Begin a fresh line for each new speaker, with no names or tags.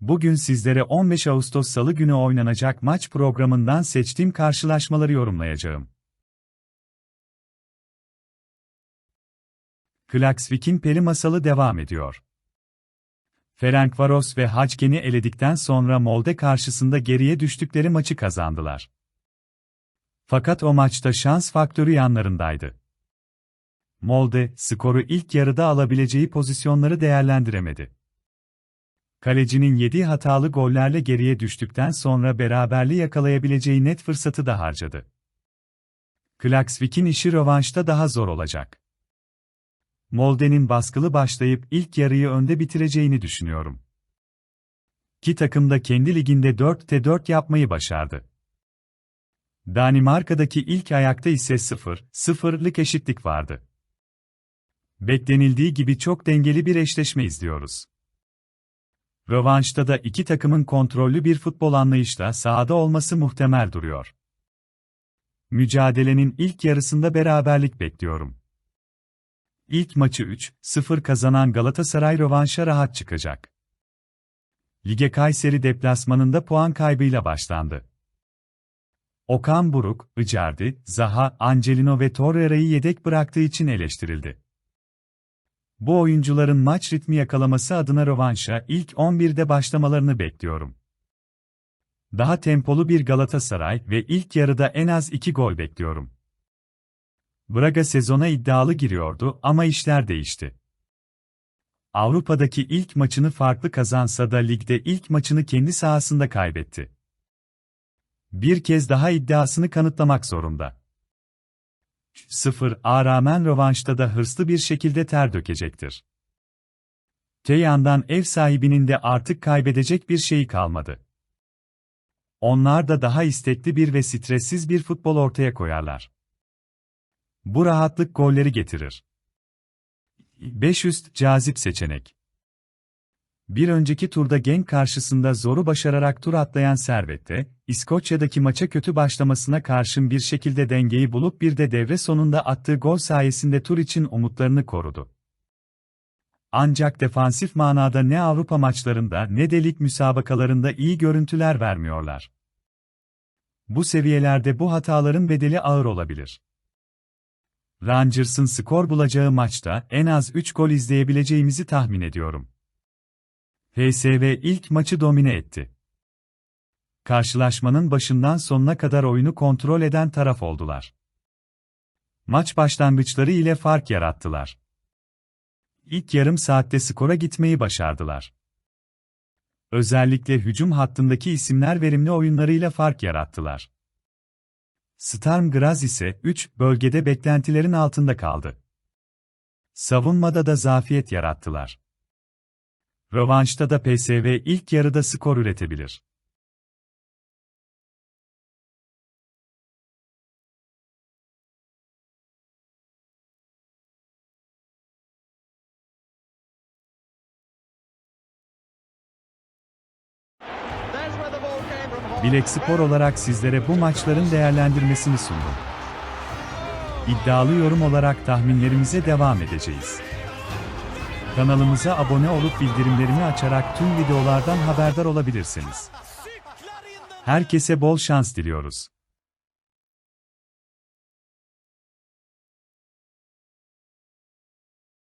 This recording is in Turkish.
Bugün sizlere 15 Ağustos Salı günü oynanacak maç programından seçtiğim karşılaşmaları yorumlayacağım. Klaksvik'in peri masalı devam ediyor. Ferencvaros ve Haçken'i eledikten sonra Molde karşısında geriye düştükleri maçı kazandılar. Fakat o maçta şans faktörü yanlarındaydı. Molde, skoru ilk yarıda alabileceği pozisyonları değerlendiremedi. Kalecinin yediği hatalı gollerle geriye düştükten sonra beraberliği yakalayabileceği net fırsatı da harcadı. Klaksvik'in işi rövanşta daha zor olacak. Molde'nin baskılı başlayıp ilk yarıyı önde bitireceğini düşünüyorum. Ki takım da kendi liginde 4'te 4 yapmayı başardı. Danimarka'daki ilk ayakta ise 0-0'lık eşitlik vardı. Beklenildiği gibi çok dengeli bir eşleşme izliyoruz. Rövanşta da iki takımın kontrollü bir futbol anlayışla sahada olması muhtemel duruyor. Mücadelenin ilk yarısında beraberlik bekliyorum. İlk maçı 3-0 kazanan Galatasaray rövanşa rahat çıkacak. Lige Kayseri deplasmanında puan kaybıyla başlandı. Okan Buruk, Icardi, Zaha, Angelino ve Torreira'yı yedek bıraktığı için eleştirildi. Bu oyuncuların maç ritmi yakalaması adına rövanşa ilk 11'de başlamalarını bekliyorum. Daha tempolu bir Galatasaray ve ilk yarıda en az 2 gol bekliyorum. Braga sezona iddialı giriyordu ama işler değişti. Avrupa'daki ilk maçını farklı kazansa da ligde ilk maçını kendi sahasında kaybetti. Bir kez daha iddiasını kanıtlamak zorunda. 0-A rağmen rövanşta da hırslı bir şekilde ter dökecektir. Te yandan ev sahibinin de artık kaybedecek bir şeyi kalmadı. Onlar da daha istekli bir ve stressiz bir futbol ortaya koyarlar. Bu rahatlık golleri getirir. 5 üst cazip seçenek. Bir önceki turda Genk karşısında zoru başararak tur atlayan Servette, İskoçya'daki maça kötü başlamasına karşın bir şekilde dengeyi bulup bir de devre sonunda attığı gol sayesinde tur için umutlarını korudu. Ancak defansif manada ne Avrupa maçlarında ne de lig müsabakalarında iyi görüntüler vermiyorlar. Bu seviyelerde bu hataların bedeli ağır olabilir. Rangers'ın skor bulacağı maçta en az 3 gol izleyebileceğimizi tahmin ediyorum. PSV ilk maçı domine etti. Karşılaşmanın başından sonuna kadar oyunu kontrol eden taraf oldular. Maç başlangıçları ile fark yarattılar. İlk yarım saatte skora gitmeyi başardılar. Özellikle hücum hattındaki isimler verimli oyunlarıyla fark yarattılar. Storm Graz ise 3 bölgede beklentilerin altında kaldı. Savunmada da zafiyet yarattılar. Rövanşta da PSV ilk yarıda skor üretebilir. Bilek Spor olarak sizlere bu maçların değerlendirmesini sundum. İddialı yorum olarak tahminlerimize devam edeceğiz. Kanalımıza abone olup bildirimlerimi açarak tüm videolardan haberdar olabilirsiniz. Herkese bol şans diliyoruz.